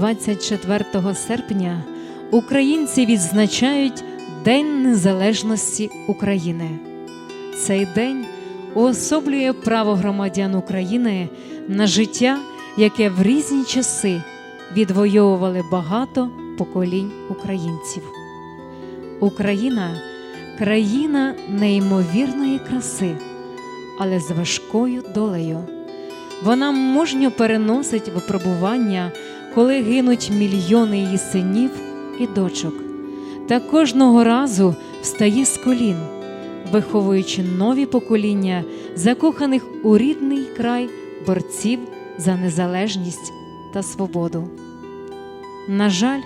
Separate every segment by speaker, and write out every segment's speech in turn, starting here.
Speaker 1: 24 серпня українці відзначають День Незалежності України. Цей день уособлює право громадян України на життя, яке в різні часи відвоювали багато поколінь українців. Україна країна неймовірної краси, але з важкою долею. Вона мужньо переносить випробування, коли гинуть мільйони її синів і дочок, та кожного разу встає з колін, виховуючи нові покоління закоханих у рідний край борців за незалежність та свободу. На жаль,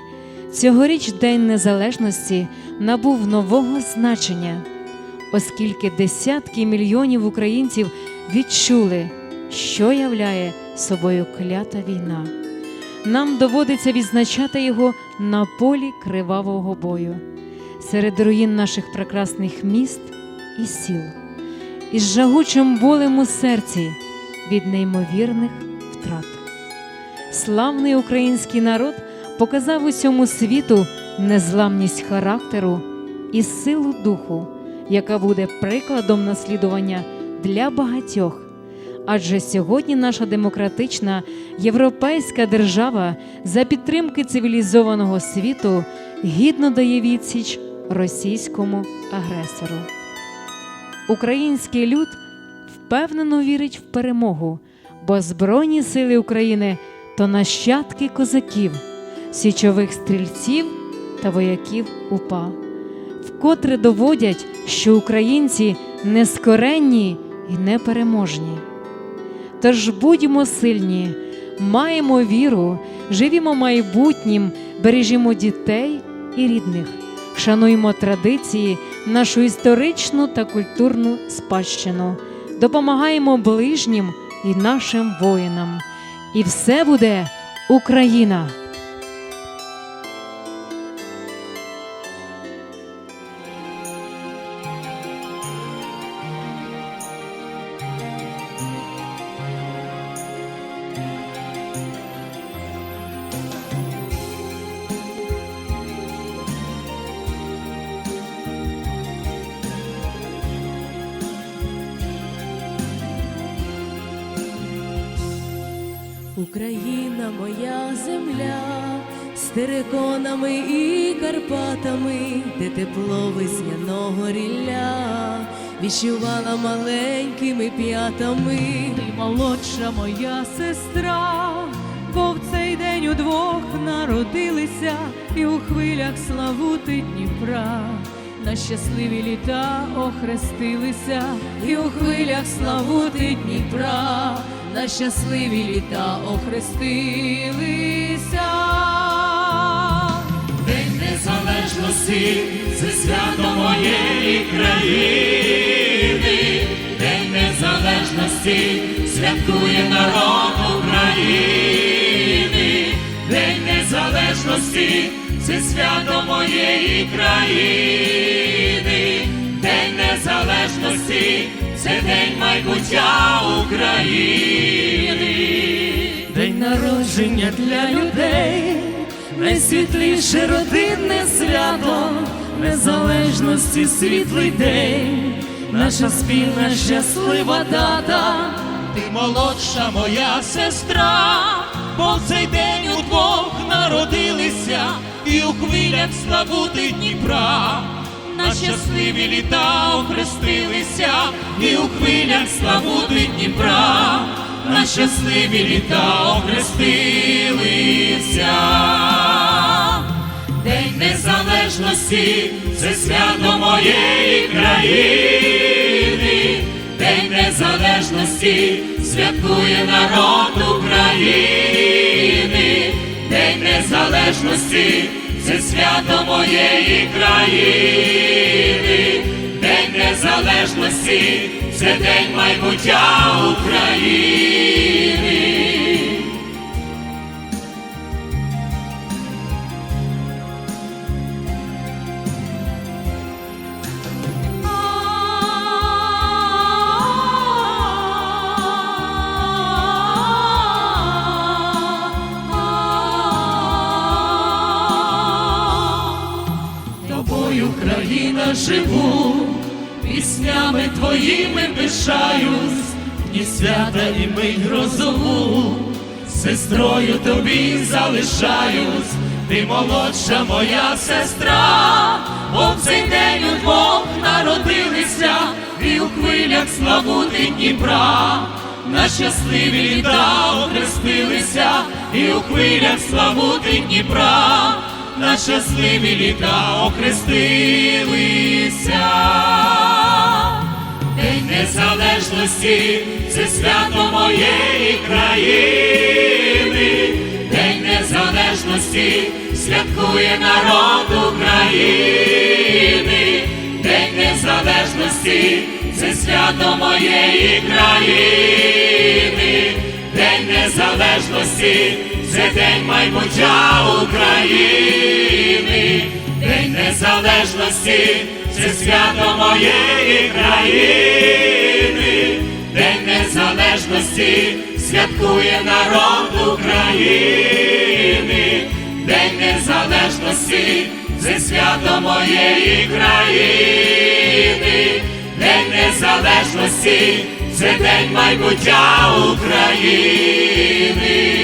Speaker 1: цьогоріч День Незалежності набув нового значення, оскільки десятки мільйонів українців відчули, що являє собою клята війна. Нам доводиться відзначати його на полі кривавого бою, серед руїн наших прекрасних міст і сіл, із жагучим болем у серці від неймовірних втрат. Славний український народ показав усьому світу незламність характеру і силу духу, яка буде прикладом наслідування для багатьох. Адже сьогодні наша демократична європейська держава за підтримки цивілізованого світу гідно дає відсіч російському агресору. Український люд впевнено вірить в перемогу, бо Збройні сили України то нащадки козаків, січових стрільців та вояків УПА, вкотре доводять, що українці нескоренні і непереможні. Тож будьмо сильні, маємо віру, живімо майбутнім, бережімо дітей і рідних, шануємо традиції, нашу історичну та культурну спадщину, допомагаємо ближнім і нашим воїнам. І все буде Україна!
Speaker 2: Україна моя земля, з териконами і Карпатами, де тепло весняного рілля відчувала маленькими п'ятами.
Speaker 3: Ти молодша моя сестра, бо в цей день удвох народилися і у хвилях славути Дніпра. На щасливі літа охрестилися, і у хвилях славути Дніпра, на щасливі літа охрестилися.
Speaker 4: День незалежності це свято моєї країни, День незалежності святкує народ України, День незалежності це свято моєї країни, День незалежності це день майбуття України.
Speaker 2: День народження для людей, найсвітліше родинне свято, незалежності світлий день, наша спільна щаслива дата.
Speaker 4: Ти молодша моя сестра, бо в цей день удвох народилися і у хвилях славути Дніпра. На щасливі літа охрестилися і у хвилях славути Дніпра. На щасливі літа охрестилися. День незалежності це свято моєї країни, День незалежності святкує народ України, День незалежності це свято моєї країни, День незалежності це день майбуття України. Живу, піснями твоїми пишаюсь, дні свята і мить грозову, сестрою тобі залишаюсь, ти молодша моя сестра, бо в цей день удвох народилися, і у хвилях славути Дніпра. На щасливі літа охрестилися, і у хвилях славути Дніпра, на щасливі літа охрестилися. День незалежності, це свято моєї країни, День незалежності святкує народ України, День незалежності, це свято моєї країни, День незалежності, це день майбуття України, День незалежності, це свято моєї країни, День незалежності, святкує народ України, День незалежності, це свято моєї країни, День незалежності, це день майбуття України.